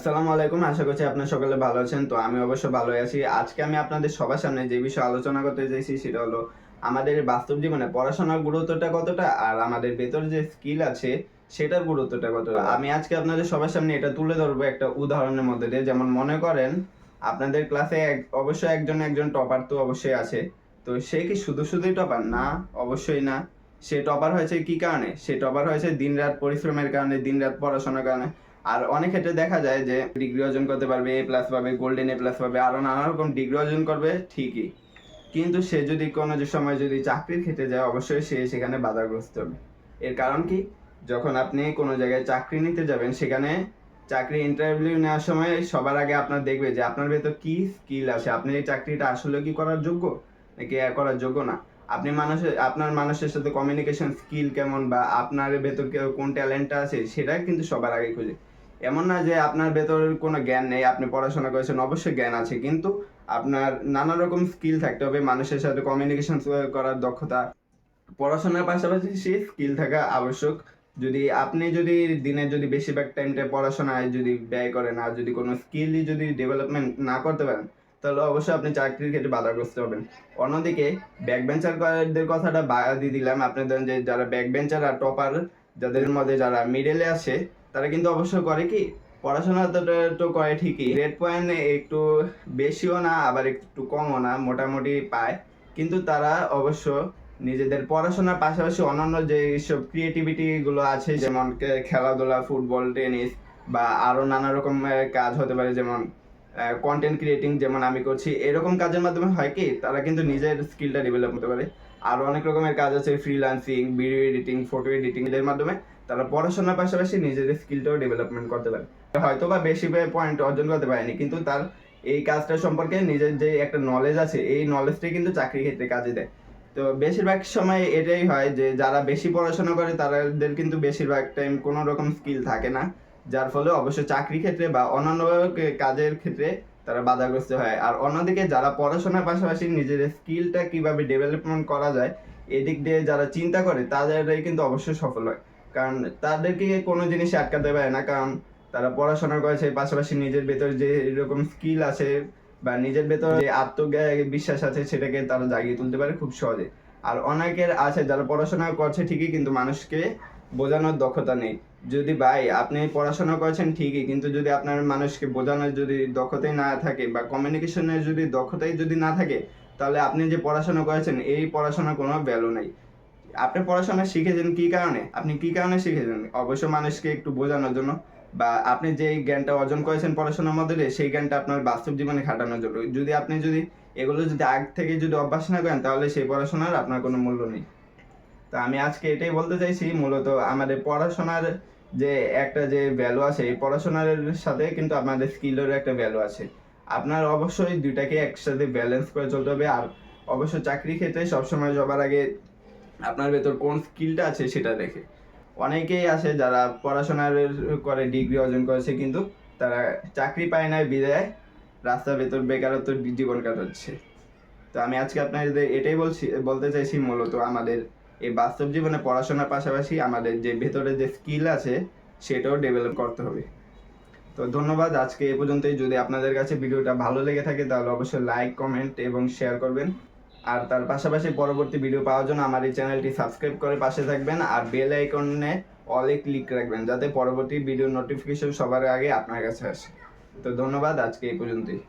আসসালামু আলাইকুম, আশা করছি আপনার সকলে ভালো আছেন। তো আমি অবশ্য ভালো আছি। আজকে আমি আপনাদের সবার সামনে যে বিষয়ে আলোচনা করতে চাইছি সেটা হলো, আমাদের বাস্তব জীবনে পড়াশোনার গুরুত্বটা কতটা আর আমাদের ভেতর যে স্কিল আছে, সেটার গুরুত্বটা কতটা? আমি আজকে আপনাদের সবার সামনে এটা তুলে ধরবো একটা উদাহরণের মধ্যে দিয়ে। যেমন মনে করেন, আপনাদের ক্লাসে অবশ্যই একজন একজন টপার তো অবশ্যই আছে। তো সে কি শুধু শুধুই টপার না, অবশ্যই না। সে টপার হয়েছে কি কারণে? সে টপার হয়েছে দিনরাত পরিশ্রমের কারণে, দিনরাত পড়াশোনার কারণে। আর অনেক ক্ষেত্রে দেখা যায় যে ডিগ্রি অর্জন করতে পারবে এ প্লাস পাবে গোল্ডেন এ প্লাস পাবে, আরও নানা রকম ডিগ্রি অর্জন করবে, ঠিকই। কিন্তু সে যদি কোনো যে সময় যদি চাকরির ক্ষেত্রে যায়, অবশ্যই সে সেখানে বাধাগ্রস্ত হবে। এর কারণ কি? যখন আপনি কোনো জায়গায় চাকরি নিতে যাবেন, সেখানে চাকরি ইন্টারভিউ নেওয়ার সময় সবার আগে আপনার দেখবে যে আপনার ভেতর কি স্কিল আছে। আপনি এই চাকরিটা আসলে কি করার যোগ্য? নাকি করার যোগ্য না? আপনি মানুষের, আপনার মানুষের সাথে কমিউনিকেশন স্কিল কেমন বা আপনার ভেতর কোন ট্যালেন্টটা আছে সেটা কিন্তু সবার আগে খুঁজে। এমন না যে আপনার ভেতর কোনো জ্ঞান নেই, আপনি পড়াশোনা করেছেন, অবশ্যই জ্ঞান আছে, কিন্তু আপনার নানা রকম স্কিল থাকতে হবে, মানুষের সাথে কমিউনিকেশন করার দক্ষতা। পড়াশোনার পাশাপাশি সেই স্কিল থাকা আবশ্যক। যদি আপনি যদি দিনের যদি বেশিরভাগ টাইমটা পড়াশোনায় যদি ব্যয় করেন আর যদি কোনো স্কিলই যদি ডেভেলপমেন্ট না করতে পারেন, তাহলে অবশ্যই আপনি চাকরির ক্ষেত্রে বাধাগ্রস্ত হবেন। অন্যদিকে ব্যাক বেঞ্চারদের কথাটা বাদ দিয়ে দিলাম। আপনি ধরেন যে যারা ব্যাক বেঞ্চার আর টপার যাদের মধ্যে যারা মিডলে আসে তারা কিন্তু অবশ্য করে কি, পড়াশোনা তো করে ঠিকই। রেড পয়েন্ট একটু বেশিও না, আবার একটু কমও না, মোটামুটি পায়। কিন্তু তারা অবশ্য নিজেদের পড়াশোনার পাশাপাশি অন্যান্য যে সব ক্রিয়েটিভিটি গুলো আছে, যেমন খেলাধুলা ফুটবল টেনিস বা আরও নানা রকম কাজ হতে পারে, যেমন কন্টেন্ট ক্রিয়েটিং যেমন আমি করছি, এরকম কাজের মাধ্যমে হয় কি, তারা কিন্তু নিজের স্কিলটা ডেভেলপ করতে পারে। আর অনেক রকমের কাজ আছে freelancing video editing photo editing এর মাধ্যমে। তারা পড়াশোনার পাশাপাশি নিজেদের স্কিলটাও ডেভেলপমেন্ট করতে পারে। হয়তো বা বেশি পয়েন্ট অর্জন করতে পারেনি, কিন্তু তার এই কাজটা সম্পর্কে নিজের যে একটা নলেজ আছে, এই নলেজটাই কিন্তু চাকরি ক্ষেত্রে কাজে দেয়। তো বেশিরভাগ সময় এটাই হয় যে, যারা বেশি পড়াশোনা করে তাদের কিন্তু বেশিরভাগ টাইম কোনো রকম স্কিল থাকে না। যার ফলে অবশ্য চাকরি ক্ষেত্রে বা অন্যান্য কাজের ক্ষেত্রে তারা বাধাগ্রস্ত হয়। আর অন্যদিকে যারা পড়াশোনার পাশাপাশি নিজের স্কিলটা কীভাবে ডেভেলপমেন্ট করা যায়, এদিক দিয়ে যারা চিন্তা করে, তাদেরই কিন্তু অবশ্যই সফল হয়। কারণ তাদেরকে কোনো জিনিস আটকাতে পারে না, কারণ তারা পড়াশোনা করেছে পাশাপাশি নিজের ভেতর যে এরকম স্কিল আছে বা নিজের ভেতর যে আত্মবিশ্বাস আছে, সেটাকে তারা জাগিয়ে তুলতে পারে খুব সহজে। আর অনেকের আছে যারা পড়াশোনা করছে ঠিকই, কিন্তু মানুষকে বোঝানোর দক্ষতা নেই। যদি ভাই আপনি পড়াশোনা করেছেন ঠিকই, কিন্তু যদি আপনার মানুষকে বোঝানোর যদি দক্ষতাই না থাকে বা কমিউনিকেশনের যদি দক্ষতাই যদি না থাকে, তাহলে আপনি যে পড়াশোনা করেছেন, এই পড়াশোনার কোনো ভ্যালু নেই। আপনি পড়াশোনা শিখেছেন কি কারণে? আপনি কি কারণে শিখেছেন? অবশ্য মানুষকে একটু বোঝানোর জন্য বা আপনি যে জ্ঞানটা অর্জন করেছেন পড়াশোনার মধ্যে সেই জ্ঞানটা আপনার বাস্তব জীবনে খাটানোর জন্য। যদি আপনি যদি এগুলো যদি আগ থেকে যদি অভ্যাস না করেন, তাহলে সেই পড়াশোনার আপনার কোনো মূল্য নেই। তো আমি আজকে এটাই বলতে চাইছি, মূলত আমাদের পড়াশোনার যে একটা যে ভ্যালু আছে, এই পড়াশোনার সাথে কিন্তু আপনাদের স্কিলেরও একটা ভ্যালু আছে। আপনার অবশ্যই দুইটাকে একসাথে ব্যালেন্স করে চলতে হবে। আর অবশ্য চাকরি ক্ষেত্রে সবসময় সবার আগে আপনার ভেতর কোন স্কিলটা আছে সেটা দেখে। অনেকেই আছে যারা পড়াশোনার করে ডিগ্রি অর্জন করেছে কিন্তু তারা চাকরি পায় না, বিদায় রাস্তার ভেতর বেকারত্ব জীবন কাটাচ্ছে। তো আমি আজকে আপনাদের এটাই বলছি, বলতে চাইছি মূলত আমাদের এই বাস্তব জীবনে পড়াশোনার পাশাপাশি আমাদের যে ভেতরে যে স্কিল আছে, সেটাও ডেভেলপ করতে হবে। তো ধন্যবাদ, আজকে এ পর্যন্তই। যদি আপনাদের কাছে ভিডিওটা ভালো লেগে থাকে, তাহলে অবশ্যই লাইক কমেন্ট এবং শেয়ার করবেন। আর তার পাশাপাশি পরবর্তী ভিডিও পাওয়ার জন্য আমার এই চ্যানেলটি সাবস্ক্রাইব করে পাশে থাকবেন আর বেল আইকনে অলে ক্লিক রাখবেন যাতে পরবর্তী ভিডিও নোটিফিকেশন সবার আগে আপনার কাছে আসে। তো ধন্যবাদ, আজকে এই পর্যন্তই।